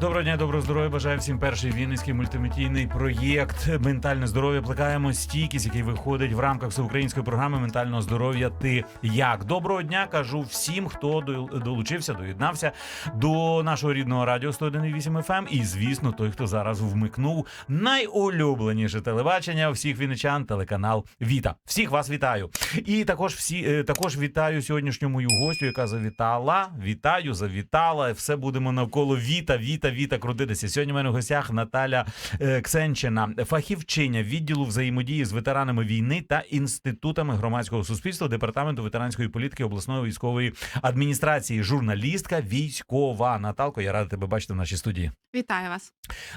Доброго дня, доброго здоров'я. Бажаю всім перший вінницький мультимедійний проєкт Ментальне здоров'я. Плекаємо стійкість, який виходить в рамках всеукраїнської програми ментального здоров'я. Ти як доброго дня кажу всім, хто дол- долучився, доєднався до нашого рідного радіо 101,8 FM. І звісно, той, хто зараз вмикнув найулюбленіше телебачення всіх вінничан, телеканал Віта. Всіх вас вітаю. І також всі е, також вітаю сьогоднішню мою гостю, яка завітала. Вітаю, завітала. Все будемо навколо Віта, Віта, Віта крутитися. Сьогодні в мене в гостях Наталя е, Ксенчина, фахівчиня відділу взаємодії з ветеранами війни та інститутами громадського суспільства департаменту ветеранської політики обласної військової адміністрації, журналістка військова. Наталко, я радий тебе бачити в нашій студії. Вітаю вас.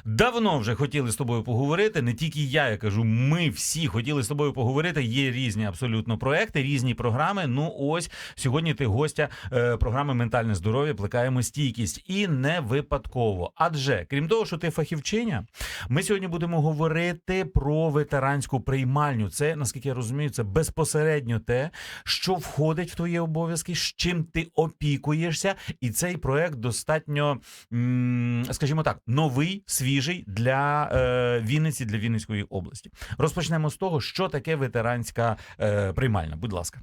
Давно вже хотіли з тобою поговорити. Не тільки я, я кажу, ми всі хотіли з тобою поговорити. Є різні абсолютно проекти, різні програми. Ну ось сьогодні ти гостя е, програми Ментальне здоров'я, плекаємо стійкість. І не випадково. Адже крім того, що ти фахівчиня, ми сьогодні будемо говорити про ветеранську приймальню. Це наскільки я розумію, це безпосередньо те, що входить в твої обов'язки, з чим ти опікуєшся, і цей проект достатньо, скажімо так, новий, свіжий для е, Вінниці, для Вінницької області. Розпочнемо з того, що таке ветеранська е, приймальня. Будь ласка.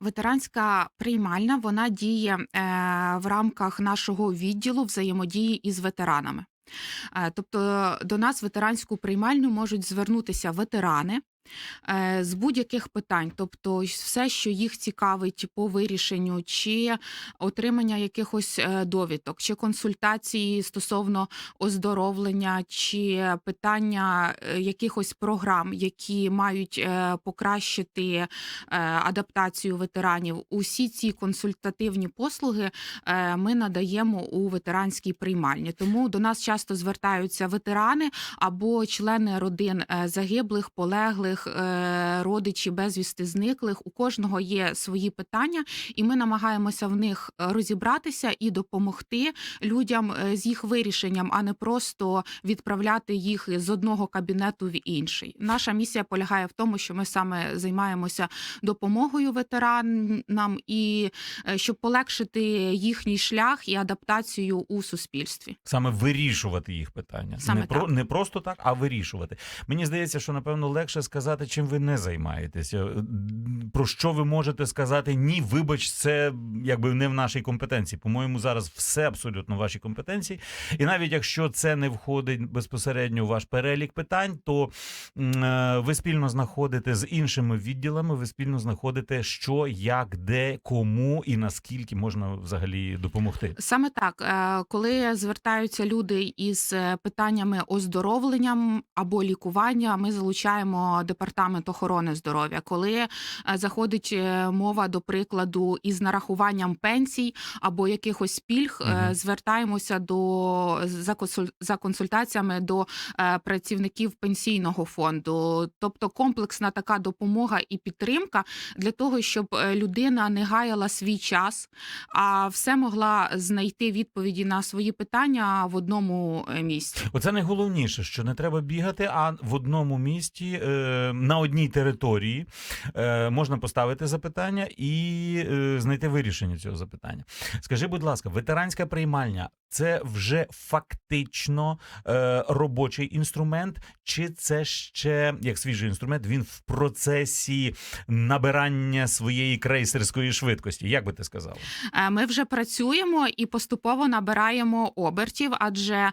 Ветеранська приймальна вона діє е, в рамках нашого відділу взаємодії із ветеранами. Е, тобто до нас ветеранську приймальню можуть звернутися ветерани. Е, З будь-яких питань, тобто все, що їх цікавить по вирішенню, чи отримання якихось е, довідок, чи консультації стосовно оздоровлення, чи питання е, якихось програм, які мають покращити адаптацію ветеранів. Усі ці консультативні послуги ми надаємо у ветеранській приймальні. Тому до нас часто звертаються ветерани або члени родин загиблих, полеглих, е, родичі безвісти зниклих. У кожного є свої питання, і ми намагаємося в них е, розібратися і допомогти людям е, з їх вирішенням, а не просто відправляти їх з одного кабінету в інший. Наша місія полягає в тому, що ми саме займаємося допомогою ветеранам і щоб полегшити їхній шлях і адаптацію у суспільстві. Саме вирішувати їх питання. Саме не, про, не просто так, а вирішувати. Мені здається, що напевно легше сказати, чим ви не займаєтеся. Про що ви можете сказати ні, вибач, це якби не в нашій компетенції. По-моєму, зараз все абсолютно в вашій компетенції. І навіть якщо це не входить безпосередньо в ваш перелік питань, то е, ви спільно знаходите з іншими відділами, ви спільно знаходите, що, як, де, кому і наскільки можна взагалі допомогти. Саме так, Е, коли звертаються люди із е, питаннями оздоровлення або лікування, ми залучаємо департамент охорони здоров'я. Коли е, заходить е, мова, до прикладу, із нарахуванням пенсій або якихось пільг, Мгм. звертаємося до за консуль- за консультаціями до працівників пенсійного фонду, тобто комплексна така допомога і підтримка для того, щоб людина не гаяла свій час, а все могла знайти відповіді на свої питання в одному місці. Оце найголовніше, що не треба бігати, а в одному місті е, на одній території е, можна поставити запитання і е, знайти вирішення цього запитання. Скажи, будь ласка, ветеранська приймальня це вже фактично е, робочий інструмент, чи це ще як свіжий інструмент? Він в процесі набирання своєї крейсерської швидкості? Як би ти сказала? Е, Ми вже працюємо і поступово набираємо обертів, адже е,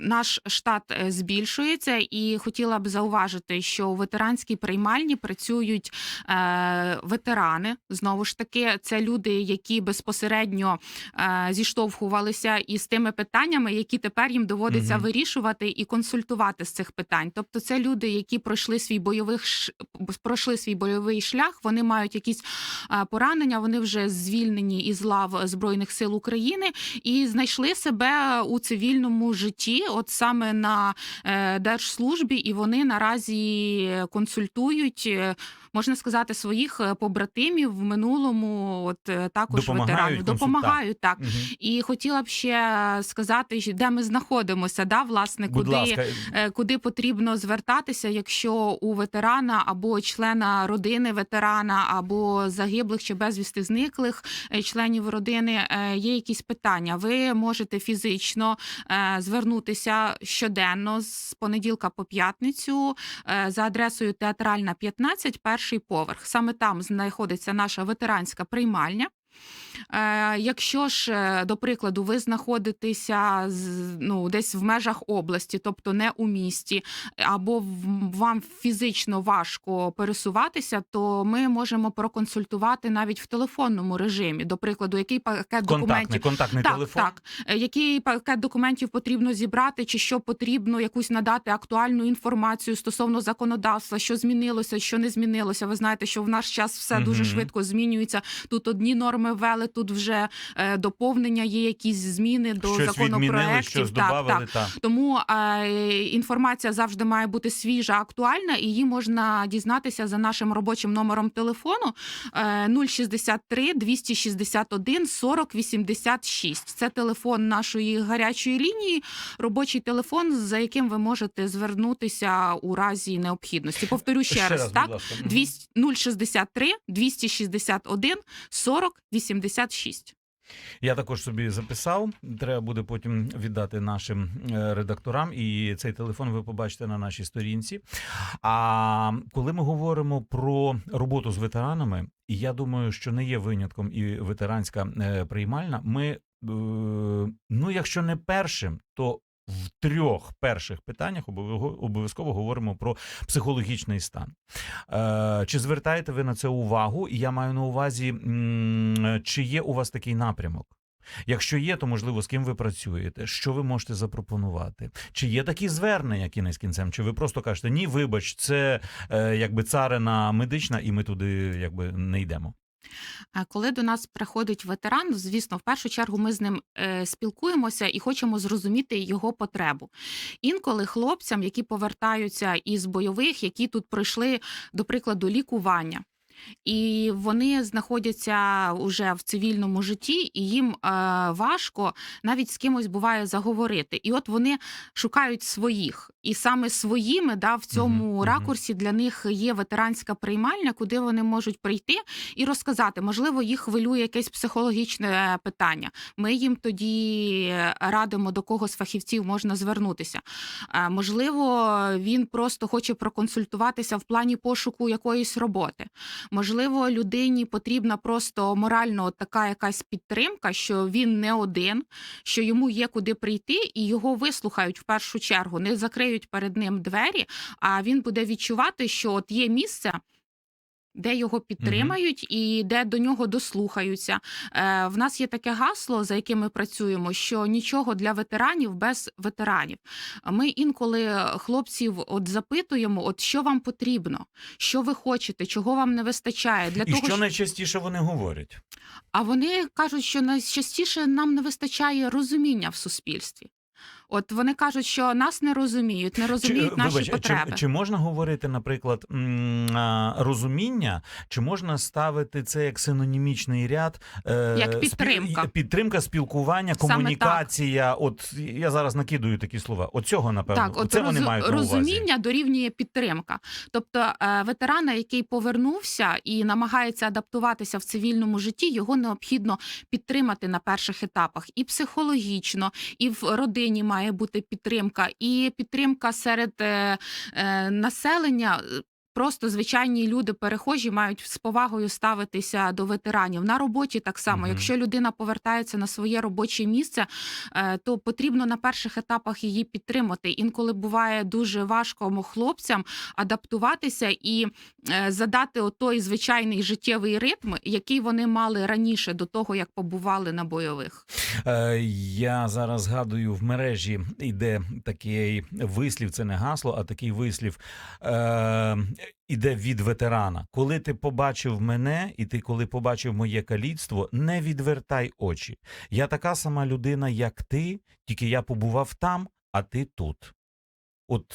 наш штат е, збільшується, і хотіла б зауважити, що у ветеранській приймальні працюють е, ветерани. Знову ж таки, це люди, які безпосередньо е, зіштовхувалися із тими питаннями, які тепер їм доводиться Мгм. вирішувати і консультувати з цих питань. Тобто, це люди, які пройшли свій бойових пройшли свій бойовий шлях, вони мають якісь е, поранення. Вони вже звільнені із лав збройних сил України і знайшли себе у цивільному житті, от саме на е, держслужбі, і вони наразі консультують. Можна сказати, своїх е, побратимів в минулому, от е, також Допомагають ветеранів допомагають так. Мгм. І хотіла б ще сказати, де ми знаходимося, да, власне, Будь куди, ласка, е, куди потрібно звертатися, якщо у ветерана або члена родини ветерана, або загиблих чи безвісти зниклих членів родини є якісь питання. Ви можете фізично звернутися щоденно з понеділка по п'ятницю за адресою Театральна 15, перший поверх. Саме там знаходиться наша ветеранська приймальня. Е, Якщо ж, е, до прикладу, ви знаходитеся ну, десь в межах області, тобто не у місті, або вам фізично важко пересуватися, то ми можемо проконсультувати навіть в телефонному режимі. До прикладу, який пакет контактний, документів контактний так, телефон. так. Е, Який пакет документів потрібно зібрати, чи що потрібно якусь надати актуальну інформацію стосовно законодавства, що змінилося, що не змінилося. Ви знаєте, що в наш час все дуже швидко змінюється. Тут одні норми ввели, тут вже е, доповнення, є якісь зміни до Щось відмінили, законопроєктів. щось Так, так. додавали. Так. Тому е, інформація завжди має бути свіжа, актуальна, і її можна дізнатися за нашим робочим номером телефону е, 063 261 40 86. Це телефон нашої гарячої лінії, робочий телефон, за яким ви можете звернутися у разі необхідності. Повторю ще, раз, будь так. ласка. Мгм. 200 063 261 40 86. Я також собі записав. Треба буде потім віддати нашим е, редакторам, і цей телефон ви побачите на нашій сторінці. А коли ми говоримо про роботу з ветеранами, і я думаю, що не є винятком і ветеранська е, приймальна, ми, е, ну якщо не першим, то в трьох перших питаннях обов'язково- говоримо про психологічний стан. Е, Чи звертаєте ви на це увагу? І я маю на увазі, чи є у вас такий напрямок? Якщо є, то можливо з ким ви працюєте, що ви можете запропонувати? Чи є такі звернення кінець кінцем? Чи ви просто кажете ні, вибач, це е, якби царина медична, і ми туди якби не йдемо? А Коли до нас приходить ветеран, звісно, в першу чергу ми з ним е, спілкуємося і хочемо зрозуміти його потребу. Інколи хлопцям, які повертаються із бойових, які тут пройшли, до прикладу, лікування. І вони знаходяться вже в цивільному житті, і їм е, важко навіть з кимось буває заговорити. І от вони шукають своїх, і саме своїми, да, в цьому мгм. ракурсі для них є ветеранська приймальня, куди вони можуть прийти і розказати. Можливо, їх хвилює якесь психологічне питання. Ми їм тоді радимо, до кого з фахівців можна звернутися. Е, Можливо, він просто хоче проконсультуватися в плані пошуку якоїсь роботи. Можливо, людині потрібна просто морально така якась підтримка, що він не один, що йому є куди прийти, і його вислухають в першу чергу, не закриють перед ним двері, а він буде відчувати, що от є місце. Де його підтримають і де до нього дослухаються. Е, в нас є таке гасло, за яким ми працюємо, що нічого для ветеранів без ветеранів. Ми інколи хлопців от запитуємо, от що вам потрібно, що ви хочете, чого вам не вистачає для І того, що найчастіше вони говорять? а вони кажуть, що найчастіше нам не вистачає розуміння в суспільстві. От вони кажуть, що нас не розуміють, не розуміють чи, наші вибач, потреби. Чи, чи можна говорити, наприклад, розуміння, чи можна ставити це як синонімічний ряд? е, Як підтримка. підтримка, спілкування, Саме так. комунікація. От я зараз накидую такі слова. От цього, напевно, Так, от це вони розу- мають на увазі. розуміння дорівнює підтримка. Тобто е, ветерана, який повернувся і намагається адаптуватися в цивільному житті, його необхідно підтримати на перших етапах і психологічно, і в родині має бути підтримка, і підтримка серед е, е, населення. Просто звичайні люди, перехожі, мають з повагою ставитися до ветеранів на роботі. Так само, Мгм. якщо людина повертається на своє робоче місце, е, то потрібно на перших етапах її підтримати. Інколи буває дуже важко хлопцям адаптуватися і е, задати той звичайний життєвий ритм, який вони мали раніше до того, як побували на бойових. Е, Я зараз згадую в мережі йде такий вислів, це не гасло, а такий вислів іде від ветерана. Коли ти побачив мене, і ти коли побачив моє каліцтво, не відвертай очі. Я така сама людина, як ти, тільки я побував там, а ти тут. От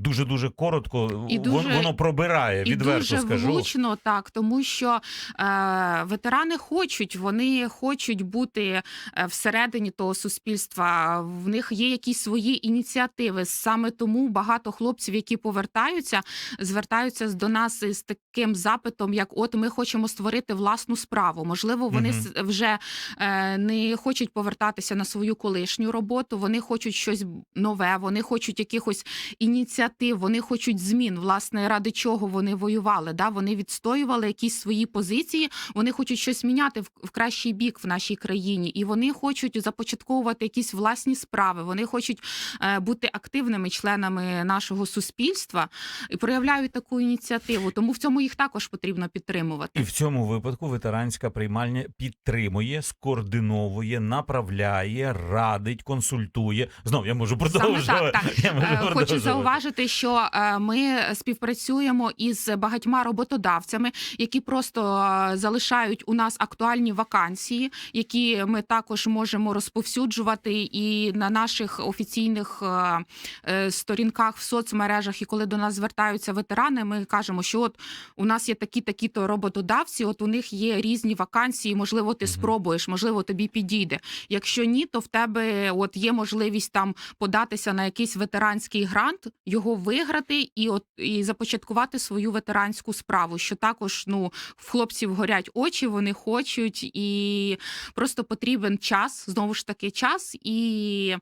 дуже дуже коротко. І дуже- воно пробирає, І відверто дуже скажу. влучно, так, тому що е, ветерани хочуть, вони хочуть бути е, всередині того суспільства. В них є якісь свої ініціативи. Саме тому багато хлопців, які повертаються, звертаються до нас із таким запитом, як от ми хочемо створити власну справу. Можливо, вони с- вже е, не хочуть повертатися на свою колишню роботу. Вони хочуть щось нове, вони хочуть якихось ініціатив, вони хочуть змін, власне, ради чого вони воювали. Да? Вони відстоювали якісь свої позиції, вони хочуть щось міняти в, в кращий бік в нашій країні, і вони хочуть започатковувати якісь власні справи. Вони хочуть е, бути активними членами нашого суспільства і проявляють таку ініціативу. Тому в цьому їх також потрібно підтримувати. І в цьому випадку ветеранська приймальня підтримує, скоординовує, направляє, радить, консультує. Знов я можу продовжувати. так, так. Я можу Е, Хочу продовжувати. зауважити, що е, ми співпрацюємо із багатьма роботодавцями, які просто е, залишають у нас актуальні вакансії, які ми також можемо розповсюджувати і на наших офіційних е, сторінках в соцмережах. І коли до нас звертаються ветерани, ми кажемо, що от у нас є такі такі то роботодавці. От у них є різні вакансії. Можливо, ти спробуєш, можливо, тобі підійде. Якщо ні, то в тебе от є можливість там податися на якийсь ветеранський грант, його виграти і от і започаткувати свою ветеранську справу. Що також ну в хлопців горять очі, вони хочуть, і просто потрібен час, знову ж таки, час і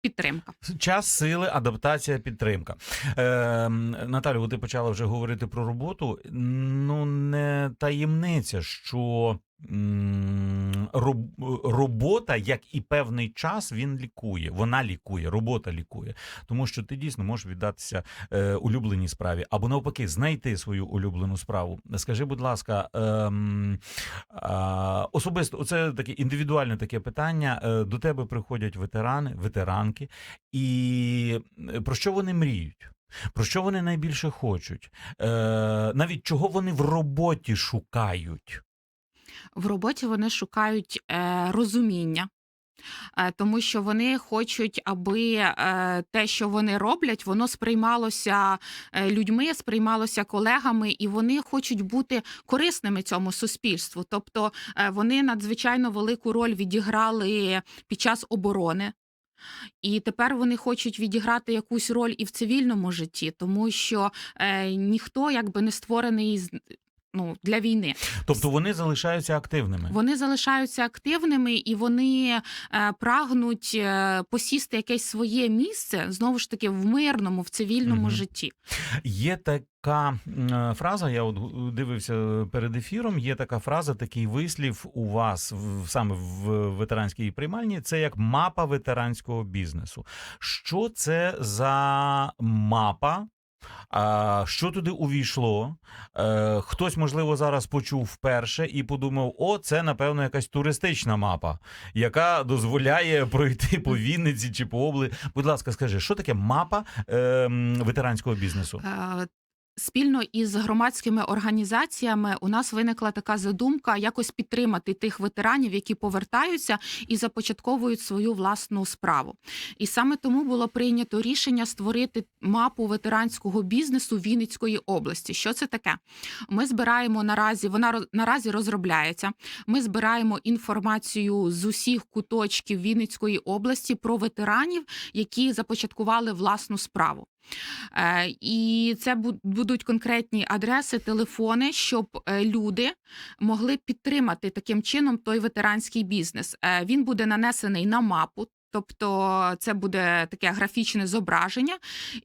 підтримка. Час, сили, адаптація, підтримка. Е, Наталю, ти почала вже говорити про роботу. Ну, не таємниця, що робота, як і певний час, він лікує. Вона лікує, робота лікує. Тому що ти дійсно можеш віддатися е, улюбленій справі, або навпаки, знайти свою улюблену справу. Скажи, будь ласка, ем, а, особисто це таке індивідуальне таке питання. Е, До тебе приходять ветерани, ветеранки, і е, про що вони мріють? Про що вони найбільше хочуть? Е, навіть чого вони в роботі шукають? В роботі вони шукають е, розуміння. е, Тому що вони хочуть, аби е, те, що вони роблять, воно сприймалося людьми, сприймалося колегами, і вони хочуть бути корисними цьому суспільству. Тобто вони надзвичайно велику роль відіграли під час оборони. І тепер вони хочуть відіграти якусь роль і в цивільному житті, тому що е, ніхто якби не створений ну, для війни. Тобто вони залишаються активними. Вони залишаються активними і вони е, прагнуть е, посісти якесь своє місце знову ж таки в мирному, в цивільному Мгм. житті. Є така е, фраза, я от дивився перед ефіром. Є така фраза, такий вислів у вас саме в ветеранській приймальні. Це як мапа ветеранського бізнесу. Що це за мапа? А, що туди увійшло? Е, хтось, можливо, зараз почув вперше і подумав: о, це напевно якась туристична мапа, яка дозволяє пройти по Вінниці чи по області. Будь ласка, скажи, що таке мапа е, ветеранського бізнесу? Спільно із громадськими організаціями у нас виникла така задумка якось підтримати тих ветеранів, які повертаються і започатковують свою власну справу. І саме тому було прийнято рішення створити мапу ветеранського бізнесу Вінницької області. Що це таке? Ми збираємо наразі, вона наразі розробляється. Ми збираємо інформацію з усіх куточків Вінницької області про ветеранів, які започаткували власну справу. Е, І це будуть конкретні адреси, телефони, щоб е, люди могли підтримати таким чином той ветеранський бізнес. Е, Він буде нанесений на мапу. Тобто це буде таке графічне зображення,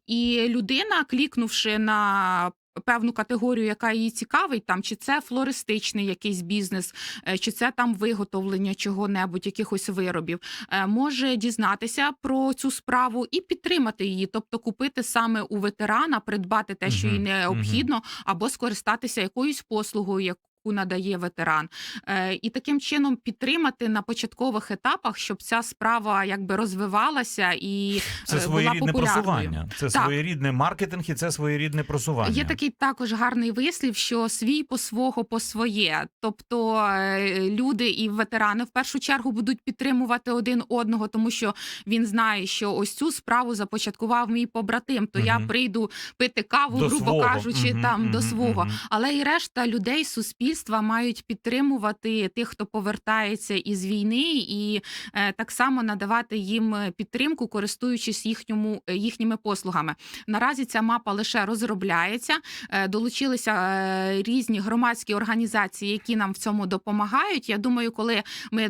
і людина, клікнувши на певну категорію, яка її цікавить, там чи це флористичний якийсь бізнес, е, чи це там виготовлення чого-небудь, якихось виробів, е, може дізнатися про цю справу і підтримати її, тобто купити саме у ветерана, придбати те, що їй необхідно, або скористатися якоюсь послугою, яку надає ветеран, Е, і таким чином підтримати на початкових етапах, щоб ця справа якби розвивалася і Це е, своєрідне просування. Це Так. своєрідне маркетинг і це своєрідне просування. Є такий також гарний вислів, що свій по свого по своє. Тобто е, люди і ветерани в першу чергу будуть підтримувати один одного, тому що він знає, що ось цю справу започаткував мій побратим. То я прийду пити каву, До грубо свого. кажучи, Мгм, там до свого. мгм. Але і решта людей суспільства мають підтримувати тих, хто повертається із війни, і е, так само надавати їм е, підтримку, користуючись їхньому е, їхніми послугами. Наразі ця мапа лише розробляється. Долучилися різні громадські організації, які нам в цьому допомагають. Я думаю, коли ми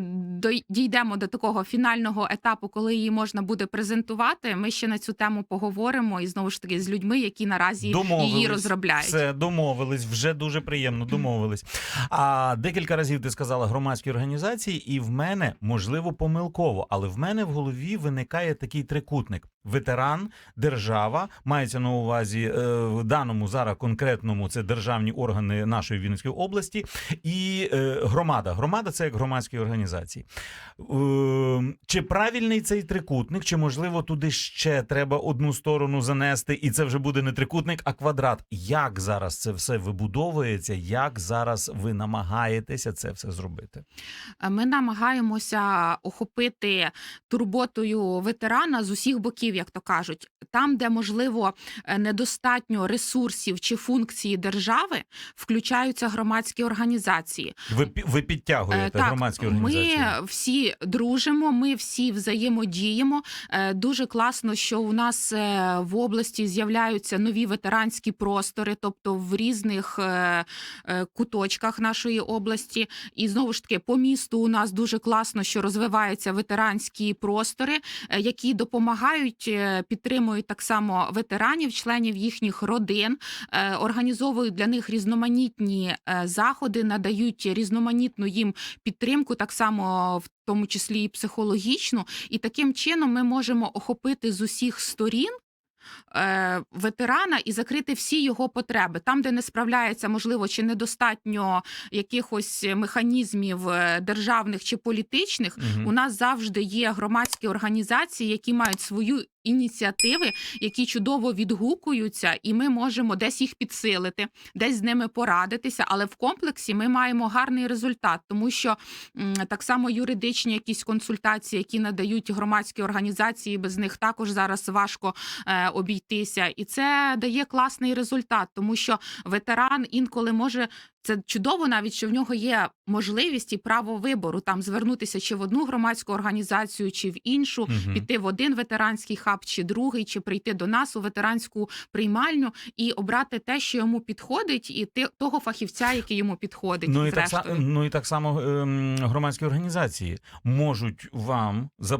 дійдемо до такого фінального етапу, коли її можна буде презентувати, ми ще на цю тему поговоримо і знову ж таки з людьми, які наразі її розробляють. Все, домовились, вже дуже приємно домовились. А декілька разів ти сказала громадські організації, і в мене, можливо, помилково, але в мене в голові виникає такий трикутник: ветеран, держава, мається на увазі е, в даному зараз конкретному це державні органи нашої Вінницької області, і е, громада. Громада це як громадські організації. Е, чи правильний цей трикутник, чи можливо туди ще треба одну сторону занести, і це вже буде не трикутник, а квадрат. Як зараз це все вибудовується? Як зараз ви намагаєтеся це все зробити? Ми намагаємося охопити турботою ветерана з усіх боків, як то кажуть, там, де можливо е, недостатньо ресурсів чи функції держави, включаються громадські організації. Ви ви підтягуєте Е, громадські організації? Ми всі дружимо, ми всі взаємодіємо. Е, Дуже класно, що у нас в області з'являються нові ветеранські простори, тобто в різних куточках нашої області. І знову ж таки, по місту у нас дуже класно, що розвиваються ветеранські простори, які допомагають, е, підтримують так само ветеранів, членів їхніх родин, е, організовують для них різноманітні е, заходи, надають різноманітну їм підтримку, так само в тому числі і психологічну. І таким чином ми можемо охопити з усіх сторін. Е, Ветерана і закрити всі його потреби там, де не справляється, можливо, чи недостатньо якихось механізмів е, державних чи політичних. угу. У нас завжди є громадські організації, які мають свою ініціативи, які чудово відгукуються, і ми можемо десь їх підсилити, десь з ними порадитися. Але в комплексі ми маємо гарний результат, тому що так само юридичні якісь консультації, які надають громадські організації, без них також зараз важко е, обійтися, і це дає класний результат, тому що ветеран інколи може. Це чудово, навіть що в нього є можливість і право вибору там звернутися чи в одну громадську організацію, чи в іншу, Мгм. піти в один ветеранський хаб, чи другий, чи прийти до нас у ветеранську приймальню і обрати те, що йому підходить, і ти, того фахівця, який йому підходить. Ну і, так, ну і так само ем, громадські організації можуть вам е,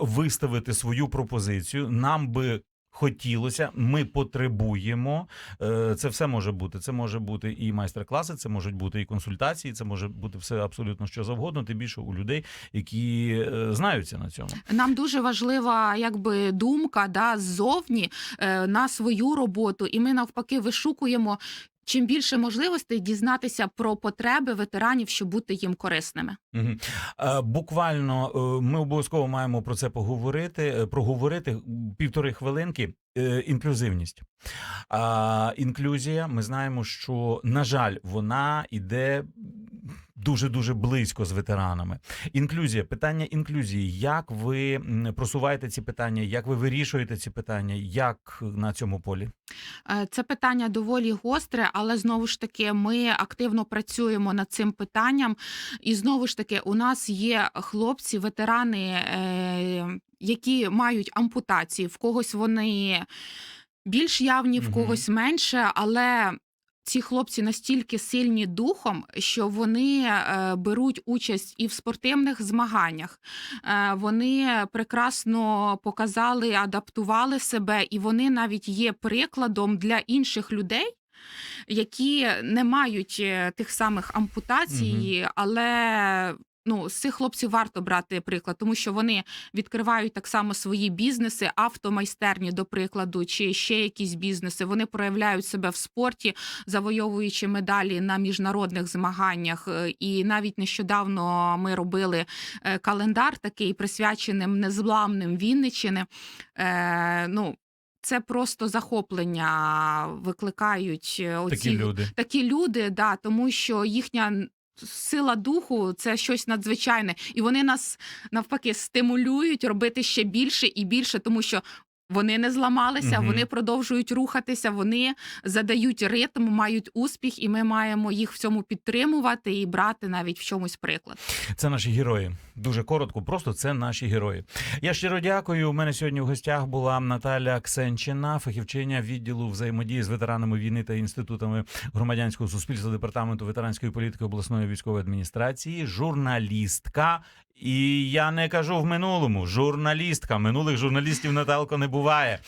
виставити свою пропозицію. Нам би хотілося, ми потребуємо. Е, це все може бути. Це може бути і майстер-класи, це можуть бути і консультації, це може бути все абсолютно що завгодно. Тим більше у людей, які е, знаються на цьому. Нам дуже важлива якби думка да, ззовні е, на свою роботу, і ми навпаки вишукуємо. Чим більше можливостей дізнатися про потреби ветеранів, щоб бути їм корисними. Е, Буквально е, ми обов'язково маємо про це поговорити. е, Проговорити півтори хвилинки. Е, Інклюзивність. А, інклюзія, ми знаємо, що, на жаль, вона іде дуже дуже близько з ветеранами. Інклюзія, питання інклюзії. Як ви просуваєте ці питання? Як ви вирішуєте ці питання? Як на цьому полі? Е, Це питання доволі гостре, але знову ж таки ми активно працюємо над цим питанням. І знову ж таки, у нас є хлопці, ветерани, е, які мають ампутації. В когось вони більш явні, в когось менше, але. Ці хлопці настільки сильні духом, що вони е, беруть участь і в спортивних змаганнях. Е, вони прекрасно показали, адаптували себе, і вони навіть є прикладом для інших людей. Які не мають е, тих самих ампутацій, але Ну, з цих хлопців варто брати приклад, тому що вони відкривають так само свої бізнеси, автомайстерні, до прикладу, чи ще якісь бізнеси. Вони проявляють себе в спорті, завойовуючи медалі на міжнародних змаганнях. Е, І навіть нещодавно ми робили е, календар такий присвяченим незламним Вінничини. Е, ну, це просто захоплення викликають е, оці Такі люди. такі люди, да, тому що їхня сила духу це щось надзвичайне, і вони нас навпаки стимулюють робити ще більше і більше, тому що. Вони не зламалися, Мгм. вони продовжують рухатися, вони задають ритм, мають успіх, і ми маємо їх в цьому підтримувати і брати навіть в чомусь приклад. Це наші герої. Дуже коротко, просто це наші герої. Я щиро дякую. У мене сьогодні в гостях була Наталя Ксенчина, фахівчиня відділу взаємодії з ветеранами війни та інститутами громадянського суспільства департаменту ветеранської політики обласної військової адміністрації, журналістка. І я не кажу в минулому. Журналістка. Минулих журналістів Наталко не буває.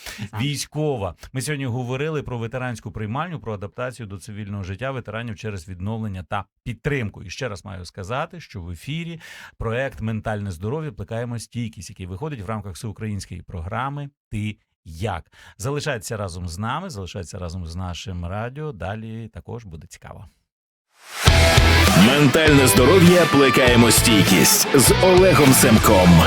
Військова. Ми сьогодні говорили про ветеранську приймальню, про адаптацію до цивільного життя ветеранів через відновлення та підтримку. І ще раз маю сказати, що в ефірі проект Ментальне здоров'я плекаємо стійкість, який виходить в рамках всеукраїнської програми Ти як залишайтеся разом з нами, залишайтеся разом з нашим радіо. Далі також буде цікаво. Ментальне здоров'я плекаємо стійкість з Олегом Семком.